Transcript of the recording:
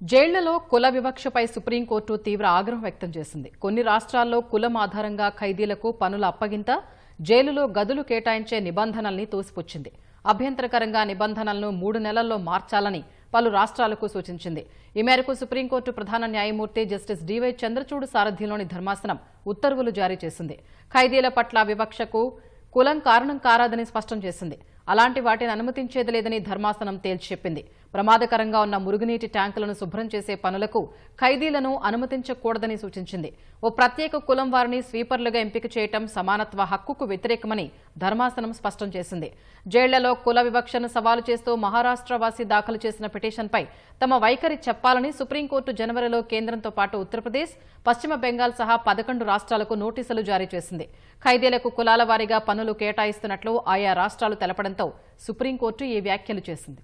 జైళ్ళలో కుల వివక్షపై సుప్రీంకోర్టు తీవ్ర ఆగ్రహం వ్యక్తం చేసింది. కొన్ని రాష్ట్రాల్లో కులం ఆధారంగా ఖైదీలకు పనుల అప్పగింత జైలులో గదులు కేటాయించే నిబంధనల్ని తోసిపుచ్చింది. అభ్యంతరకరంగా నిబంధనలను మూడు నెలల్లో మార్చాలని పలు రాష్ట్రాలకు సూచించింది. ఈ మేరకు సుప్రీంకోర్టు ప్రధాన న్యాయమూర్తి జస్టిస్ డివై చంద్రచూడ్ సారథ్యంలోని ధర్మాసనం ఉత్తర్వులు జారీ చేసింది. ఖైదీల పట్ల వివక్షకు కులం కారణం కారాదని స్పష్టం చేసింది. అలాంటి వాటిని అనుమతించేది లేదని ధర్మాసనం తేల్చి చెప్పింది. ప్రమాదకరంగా ఉన్న మురుగునీటి ట్యాంకులను శుభ్రం చేసే పనులకు ఖైదీలను అనుమతించకూడదని సూచించింది. ఓ ప్రత్యేక కులం వారిని స్వీపర్లుగా ఎంపిక చేయటం సమానత్వ హక్కుకు వ్యతిరేకమని ధర్మాసనం స్పష్టం చేసింది. జైళ్ళలో కుల వివక్షను సవాలు చేస్తూ మహారాష్ట్రవాసి దాఖలు చేసిన పిటిషన్పై తమ వైఖరి చెప్పాలని సుప్రీంకోర్టు జనవరిలో కేంద్రంతో పాటు ఉత్తరప్రదేశ్ పశ్చిమ బెంగాల్ సహా పదకొండు రాష్ట్రాలకు నోటీసులు జారీ చేసింది. ఖైదీలకు కులాల వారీగా పనులు కేటాయిస్తున్నట్లు ఆయా రాష్ట్రాలు తెలపడంతో సుప్రీంకోర్టు ఈ వ్యాఖ్యలు చేసింది.